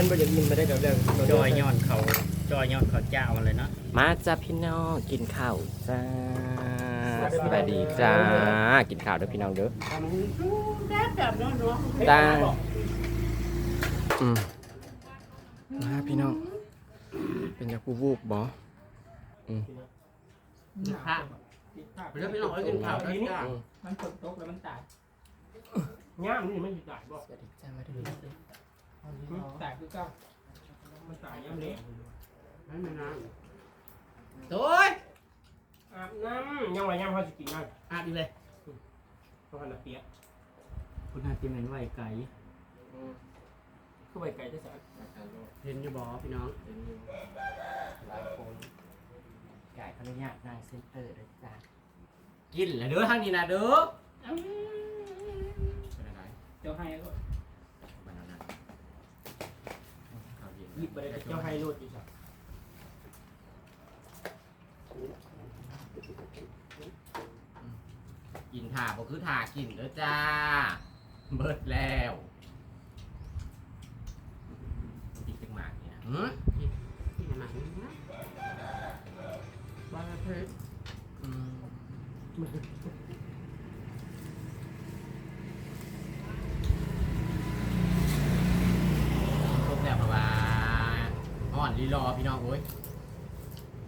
ฉันบ่อยากกินมาได้กับเรื่องจอยย้อนเขาจอยย้อนเขาเจ้าเลยเนาะมาจ้าพี่น้องกินข้าวจ้าสบายดีจ้ากินข้าวเด้อพี่น้องเด้อจ้าอืมมาพี่น้องเป็นยาคูบูบบ่อืมค่ะแล้วพี่น้องเอากินข้าวทีนี้อืมมันฝนตกแล้วมันตายย่ามนี่มันสิตายบ่สวัสดีจ้ามาดู ตายคือเก้ามันตายย่ามนี้ไม่ไม่นานโอ้ยอาบน้ำยังว่าย่ามเขาสิกินนั่นอาบอีกเลยเพราะว่าน่ะเปียกคุณอาจิเมนไหวไก่คือไปไกลได้สักเห็นอยู่บ่พี่น้องหลายคนไก่ขออนุญาตนางเซนเตอร์ด้วยจ้ากินแล้วเด้อทางนี้นะเด้อเป็นอะไรเจ้าให้ก็ เป็นอะไรข้าวเยิบไปเลยเจ้าให้โลดอีกสักกินถ่าบ่คือถ่ากินเด้อจ้า เบิดแล้วติดจังหมากเนี่ยหื ที่ไหนนะบ้านเพชร อืมครบแล้วเพราะว่า อ่อนลีรอพี่น้องโอ้ย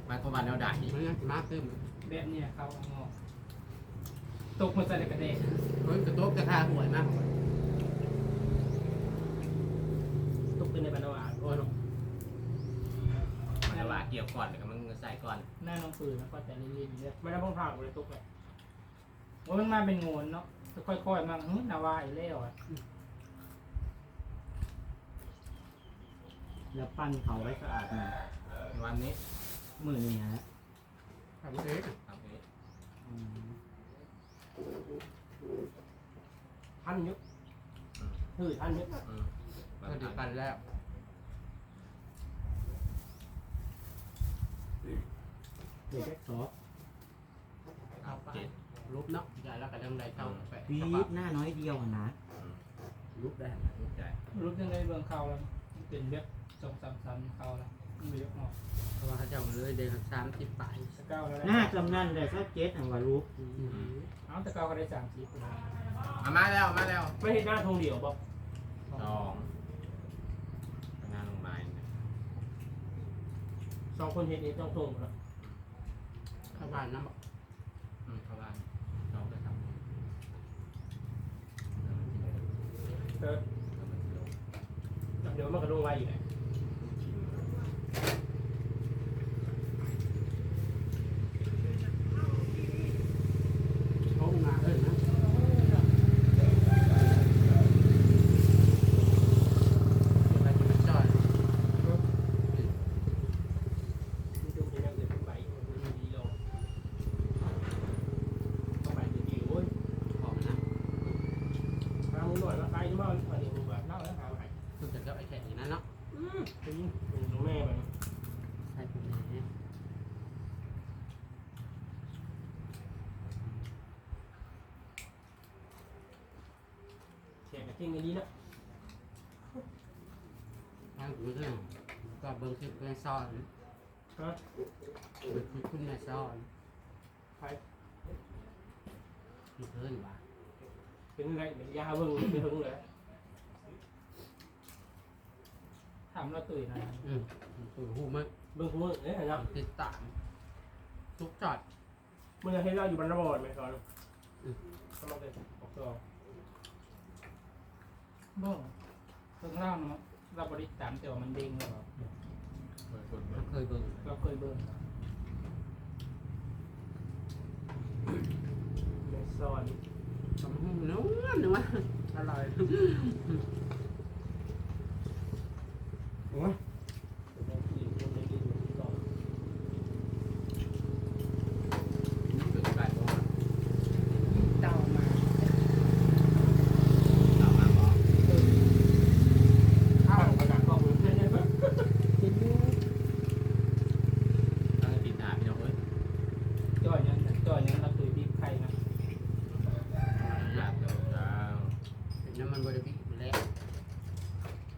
มาเข้ามาแนวใดมันยังมาเติมแบบเนี้ยเขาเอางอกตกมาใส่ในกระเดงเฮ้ยกระโต๊ะกระทาหวยมากตกเป็นในบรรดาโอ้ยแต่ว่าเกี่ยวก่อนแล้วก็มึงใส่ก่อนหน้าน้องปืนแล้วก็แต่ลิ้นๆเยอะไม่ได้พ้องพางกูเลยตกเลยว่ามันมาเป็นโงนเนาะค่อยๆมาหึนาวาอีกแล้วอะ แล้วปั้นเขาไว้สะอาดหน่อยวันนี้มือนี่ฮะทำเองทำเองท่านยุกคือท่านยุกอืมก็ดีปั้นแล้วเด็กซอฟเอาเจ็ดรูปเนาะใหญ่แล้วก็ยังได้เท่าแปะวีดหน้าน้อยเดียวอะนะรูปได้รูปใจรู้จังเลยเบื้องเขาแล้วมันเป็นแบบ สองสามสันเขาแล้วมันเยอะหน่อยเพราะว่าเขาเจ้าเลยเด็กสามสิบปลายตะเก้าแล้วหน้าจำนั่นเลยถ้าเจ็ดอังวารูปเอาตะเก้าก็ได้สามสิบแล้วเอามาแล้วมาแล้วไม่เห็นหน้าทงเดียวบอกสองงานลงไม้เนี่ยสองคนเห็นนี่ต้องทงแล้วเข้าบ้านนะบอกอืมเข้าบ้านสองไปทำเออเดี๋ยวมันก็ลงไว้อยู่แหละ เขามาเออนะอะไรจะไม่จอด มันดูเป็นอย่างอื่นเป็นใบมันดีลงต้องใบดีๆโอ้ย ออกนะ หาหมูหน่อยว่าใครจะมาวันนี้มึงแบบเล่าแล้วหาใคร คือจะกับไอ้แขกอย่างนั้นเนาะ ไปยิงมึงแม่มัน ใช่ผมเนี่ย แข่งกับทิ้งในนี้นะ ทางผ มเรื่องก็เบิ้งคลิปแม่ซ่อนฮะเบิ้งคลิปคุณแม่ซ่อนใครมีเพื่อนวะเป็นไรเป็นยาเบิ่งไม่ถึงเลยถามเราตื่นนะอืมตัวหูมันเบิ่งมือเนี่ยนะติดตามทุกจอดเมื่อให้เราอยู่บนระบบไหมก่อนกำลังจะออกตัวบื้องเล่างเนาะ เราบริตามแต่ว่ามันเด้งแล้วเหรอเปิดคนมันเคยเบิ้งเราเคยเบิ่งในซอนสมหูนู้นนึกว่าอร่อย โอ้ยเป็นที่คนในดินก่อน นี่เป็นการบอกว่า เดามา เอามาบอก ข้าวกระดาษกองเพื่อนได้ปะ ตั้งติดตาพี่น้องเอ้ย จ่อยนั้นน่ะจ่อยนั้นเราเคยบีบไข่นะ อยากจะจะ เป็นน้ำมันบริบิแล้ว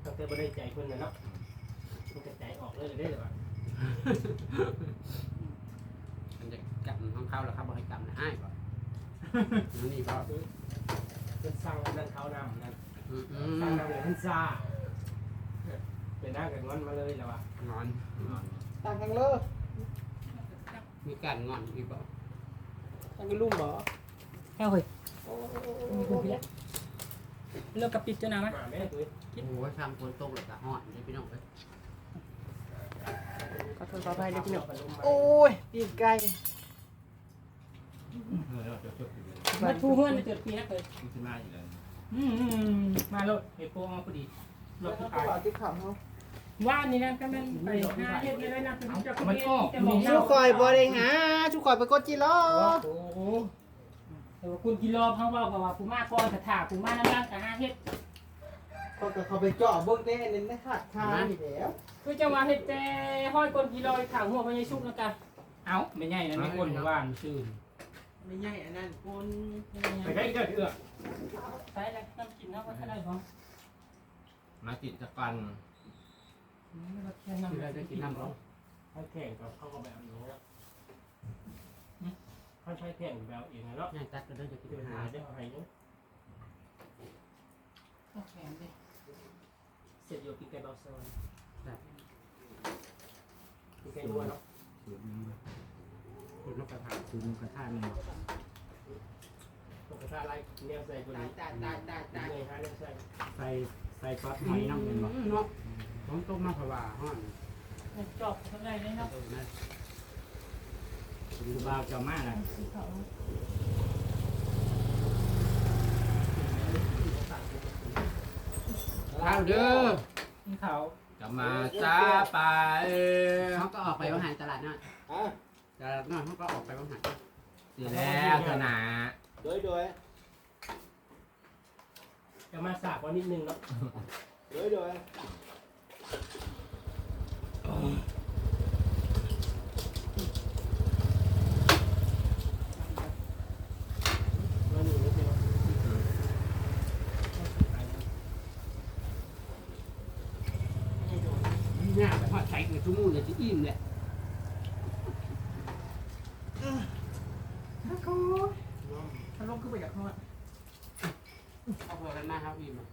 ตั้งแต่บริ ใจเพิ่นน่ะเนาะมันกระจายออกเลยได้หรือเปล่า มันจะกลับของเขาแล้วครับบอกให้กลับนะอ้ายก่อน นี่ก็เพิ่นสร้างอันนั้นเขานำนั่นอืมอืสร้างมนำเลยเพิ่นซ่าเป็นหน้ากันงอนมาเลยแล้วว่ะนอนต่างกันเลยมีการงอนมีบ่ต่างกันลุ่มบ่แค่เฮ้ยเลิกกับปิดจะนะมั้ยมาแม่ตุ้ยโอ้ยทำคนตกเลยจะหอนนี่พี่น้องเอ้ยขอโทษขออภัยเด้อพี่น้องโอ้โอ้ยปีกไก่ มาทูเฮือนเจ็ดปีนะเคยขึ้นมาอยู่เลยอืมมาโลดเฮโปเอาพอดีรถที่ขายที่ขำเขาว่านี่นะก็มันไปหาเฮ็ดเลยนะเป็นเจ้ามันออกชูคอยบ่ได้หาชูคอยไปกดจิโร่โอ้โหแต่ว่าคุณกิโลเขาว่าว่าผู้มาก่อนกระถาผู้มาน้ำร่างกะหาเฮ็ดเขาก็เขาไปเจาะเบิ่งได้ในไม่ขาดทางนี่แล้วคือจะมาเฮ็ดแต่ห้อยก้นกิโลข่างหัวพญายชุกนะจ๊ะเอ้าไม่ใหญ่นะไม่ก้นว่านซื่อ ไม่ใช่อันนั้นคนไปได้ก็เถื่อไปเลยน้ำกินเนาะว่าเท่าไหร่บ่มาติดตะกันแค่น้ำคือเราจะกินน้ำร้อนให้แข่งกับเขาก็แบบนี้นะถ้าใช้แข่งแบบเองนะเนาะง่ายจัดก็ได้จะกินเป็นอาหาหารได้อะไรเนาะแข็งดิเสร็จโยกิไก่เบาโซนแบบกิไก่นัวเนาะ คุณนกกระทาคือมันกระทะมันบอกปกติอะไรเนี่ยใส่ตัวตายนี้ตายตายตายตายเลยฮะเนี่ยใส่ใส่ใส่ซอสหอยน้ำเป็นบอกเนาะผมต้มมาเพราะว่าห้อนจบเท่าไหร่เลยเนาะเออนะคือบ่าวเจ้ามากนะสีขาวข้าวเด้อสีขาวจะมาจ้าไปเขาก็ออกไปว่าหารตลาดน้อยต ลาดน้อยเขาก็ออกไปว่าหารสิแล้วเถอะนะโดยโดยจะมาสากว่านิดนึงเนาะโดยโดยมาหนึ่งนิดนึงเนี่ยแต่พอใช้กับชั่วโมงเนี่ยจะอิ่มเลย ถ้าลงขึ้นไปจากข้างล่างเอาพอกันนะครับอิ่มอะ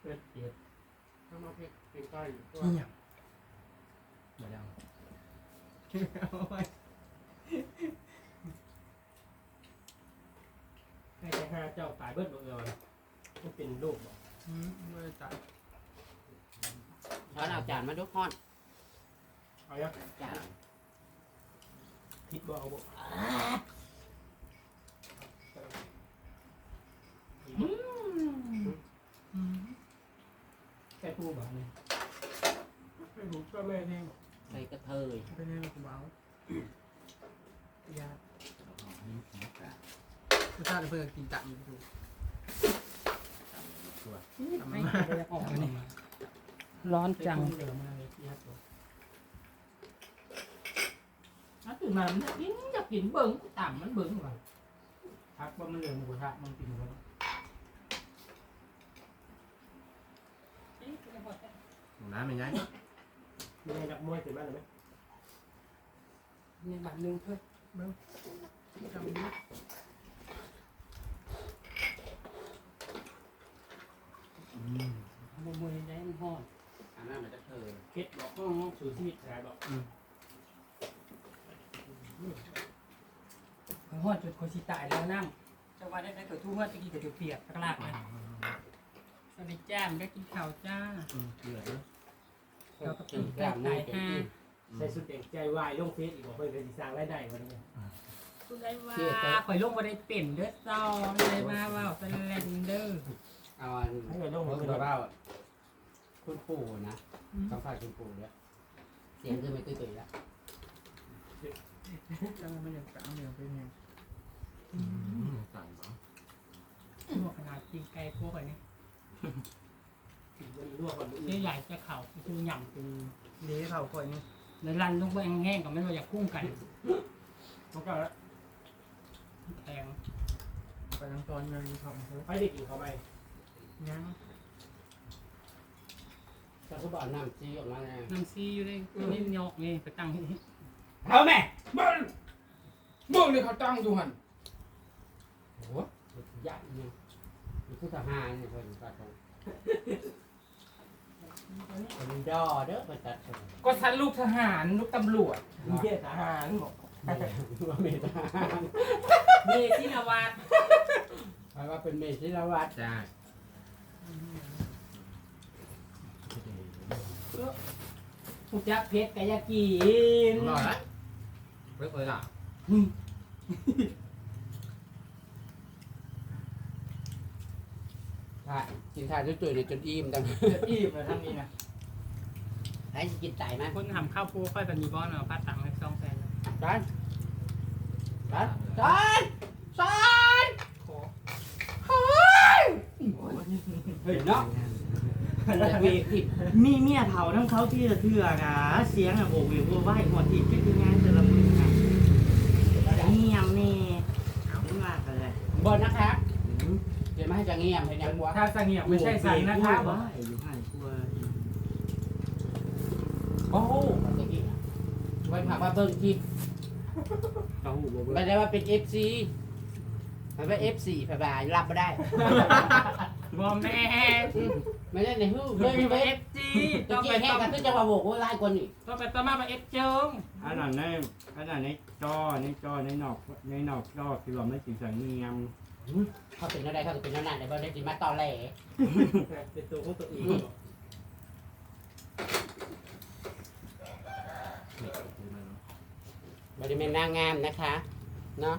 เปิดเปียกถ้ามาเพ็กเป็นก้อยนี่มาแล้วให้ไปห้าเจ้าตายเบิดบ่เออมันเป็นลูกบ่ไม่ได้ตัด ช้อนเอาจานมาดูห้อนเอาเนี่ยจานพิษบ่เอาบ่แค่ปูบ่เนี่ยไม่รู้ก็แม่เองใส่กระเทยเป็นยังไงกูเบายาผู้ชายเพื่อนกินจังดูไม่ได้ออกนี่ร้อนจังเหลือมา เลยที่ฮัทบ่ถ้าตื่นมามันกินจะกินเบิ้งต่ำมันเบิ้งว่ะทักว่ามันเหลือหมูกระทะมันกินหมูกระทะน้ำเป็นไงมีให้นักมวยถึงบ้านหรือไหมในบัตรหนึ่งเพื่อเบิ้งทำนี้บมวยได้มันหอด อันนั้นมันจะเทยคิดบอกสู่ชีวิตชายบอกหอดจนคนสิตายแล้วนั่งจังหวะได้ได้เกิดทุ่งว่าจะกินแต่เปียกตะกลากนะสวัสดีจ้ามันได้กินข้าวจ้าเดือดเลยเราก็กินไก่ตายห้าใส่สุดเด็กใจวายลงเฟซอีกบอกเพื่อนจะสร้างรายได้วันนี้สุดได้ว่าข่อยลงมาได้เป็นเด้อซองเลยมาว่าสแลนเดอร์เอาอันให้เราลงเพิ่เพื่งอนตัวเบ้า คุณปู่นะต้องฝากคุณปู่เนี่ยเสียงคือไม่ตุ้ยๆแล้วจังมันยังกลางยังเป็นยังสั่งเหรอหมวกขนาดกินไก่พวกอันนี้มันรั่วก่อนเจ๊ใหญ่จะเข่าคือหย่ำคือเลี้ยเขาคอยนี่ในรันลงไปแห้งๆกับไม่ว่าอยากคุ้งกันเขาก็แทงำลังตอนยังทำเถอะไปเด็กกินเข้าไปยัง จะก็บอกน้ำซีออกมาไงน้ำซีอยู่เลยนี่ยอกนี่ไปตั้งที่เอาแม่มึงมึงเลยเขาตั้งดูหันโอ้โหยักษ์เนี่ยมันคือทหารเนี่ยคนตัดตรงเป็นดอเด้อไปตัดตรงก็ฉันลูกทหารลูกตำรวจมีเททหารบอกว่าเมทหารเมทินวัตแปลว่าเป็นเมธิรวัตรใช่ ผูกจักเพชรกายากินอร่อยไหมไม่เคยอะถ่ายกินถ่ายจุ๋ยๆเนี่ยจนอิ่มจังอีบเลยท่านนี้นะไอ้สิกินไก่ไหมคนทำข้าวปูค่อยเป็นมีบอลมาพัดตังค์ให้สองแสนจานจานจานจานขอเฮ้ยเนาะ เวทีมีเมียเฒ่าทั้งเขาที่ละเทื่อกะเสียงอะโบกเวกโวยวายหัวติดที่งานแต่ละมื้อนะเงียบแน่เอาเป็นว่ากันเลยบอลนะครับเดี๋ยวมาให้จะเงียบเห็นยังวะถ้าสังเงียบไม่ใช่สันนะครับว่าอยู่ให้กลัวโอ้โหตะกี้ไว้พามาเบิ่งคลิปเขาหูบ่เบิ่ไม่งได้ว่าเป็น FC มันเป็น F4 ผ่าบายรับไม่ได้ บอแม่ไม่ได้ในหู้เฮ้เบิ่ยงไปเบิ่เองฟจีตะต้องกี้ไปแห้ต้งองกันคือจะมาโบกว่าไล่คนนี่ต้องไปต้องมาไปเอฟเจิงอันนั้นในอันนั้นในจอในจอในนอกในนอกจอคือว่าไม่สิสังเงียมเขาเป็นอะไรเขาเป็นอะไรเดี๋ยวได้กินมาตอนแหลเป็นตัวของตัวเองบริเวณนางงามนะคะ เนาะ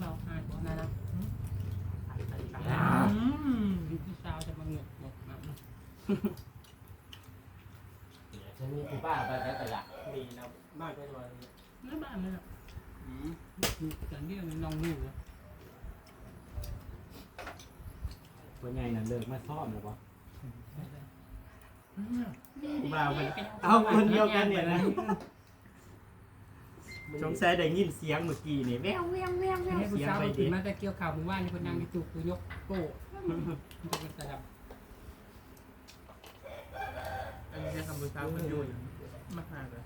เราอ่านก่อนนะนะพี่สาวจะมาเหงือกหมดนะ ฉันมีคุณป้าไปแล้วแต่ละมีนะบ้านไปมาแล้วบ้านเลยกันเดียวน้องลูกคนใหญ่น่ะเลิกมาซ่อมแล้วบ่บ่าวมันเอาคนเดียวกันเนี่ยนะสงสัยได้ยินเสียงเมื่อกี้นี่แววแววแววแววให้ผู้เสียงสาวไปตื่ดินมาแต่เกี่ยวข่าวมือว่านคนนั่งในจุกคือยกโป้จะเป็นระดับ อันนี้ทำบุญสาวคนอยู่มากมากเลย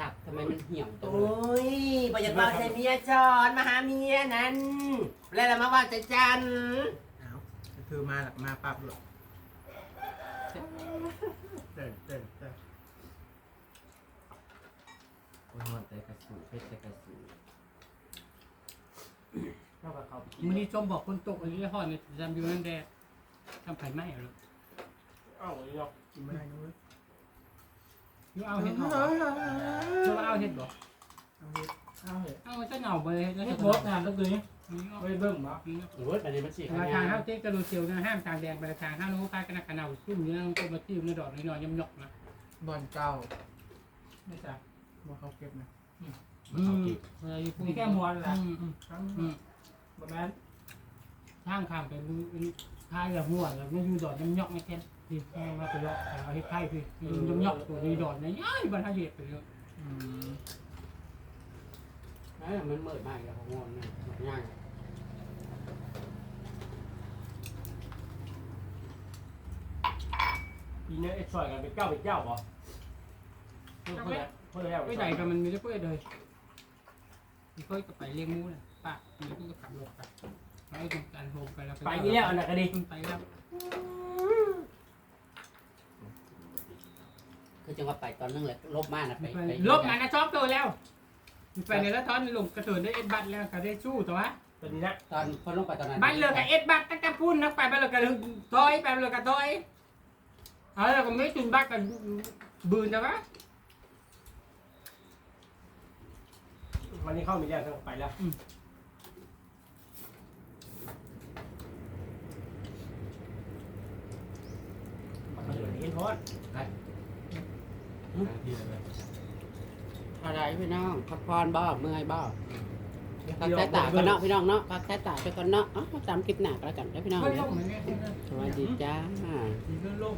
ตับทำไมมันเหี่ยวจังโอ้ยบอกอยากว่าใจเมียจอนมาหาเมียนั้น แล้วเรามาว่าใจจันอ้าวคือมาหลักมาปั๊บเลยเต้นเต้นเต้นโอ้ยหอดแต่กระสุนเพชรแต่กระสุนเข้ากับเขามือนี้ชมบอกคนตกอันนี้ห่อเนี่ยจำอยู่นั่นแดดทำไผ่ไหม้เหรอเอ้าเนาะกินไม่ได้นู้น ยูเอาเห็ดหรอยูเอาเห็ดหรอเอาเห็ดเอาจะเหงาไปแล้วให้จะโพสต์งานแล้วเลยไปเบิ่งมาโอ้ยประเด็นมันสิราคาข้าวเจ๊กระดูเซียวนะห้ามกลางแดงราคาข้าวนู้นพากันกระหน่ำชุ่มเนื้อต้มมาจิ้มเนื้อดอกน้อยๆยำหยกนะบอลเก่าไม่จ้ะบอลเขาเก็บนะอืมอะไรพวกมีแค่มวนแหละทั้งอืมประมาณทางข้ามไปมือท้ายละหัวแล้วไม่ยูดอกยำหยกไม่ แค่ที่มาไปเลาะเอาเห็ดไข่คือยำหยกตัวนี้ดอกเนี่ยย้ายบรรทัดเหยียบไปเลยอืมเอ้ยมันเมิดมากเลยของงอนเนี่ยง่ายปีนี้ไอ้ซอยกันเป็นเก้าเป็นเจ้าป่ะเพื่อนเพื่อนเพื่อนแล้วไม่ใหญ่กับมันมีได้เพื่อเลยมีเพื่อกับไปเลี้ยงมูนะปะมีเพื่อกับขับรถไปไปตรงการโฮมไปแล้วไปนี่แล้วอันนั้นก็ดีไปแล้ว คือจังหวะไปตอนนึงเลยลบมากนะไปไปลบมันนะชอบตัวแล้วไปในแล้วตอนลงกระเถินได้เอ็ดบัตแล้วก็ได้สู้ตัวตอนนี้นะตอนคนลงไปตอนนั้นบัตเลยกับเอ็ดบัตตั้งแต่พูดนักไปไปเลยกับต้อยไปเลยกับต้อยเออก็ไม่จุนบัตกันบืนนะวะวันนี้เข้ามีแล้วต้องไปแล้วมาเหลือเห็นพอดที่ อะไรพี่น้องพักผ่อนบ่เมื่อยบ่พักสายตากันเนาะพี่น้องเนาะพักสายตาไปก่อนเนาะอ๋อตามคลิปหนักแล้วกันได้พี่น้องด้ล่อมเหมือนกันสวัสดีจ้าเพื่อนล่ม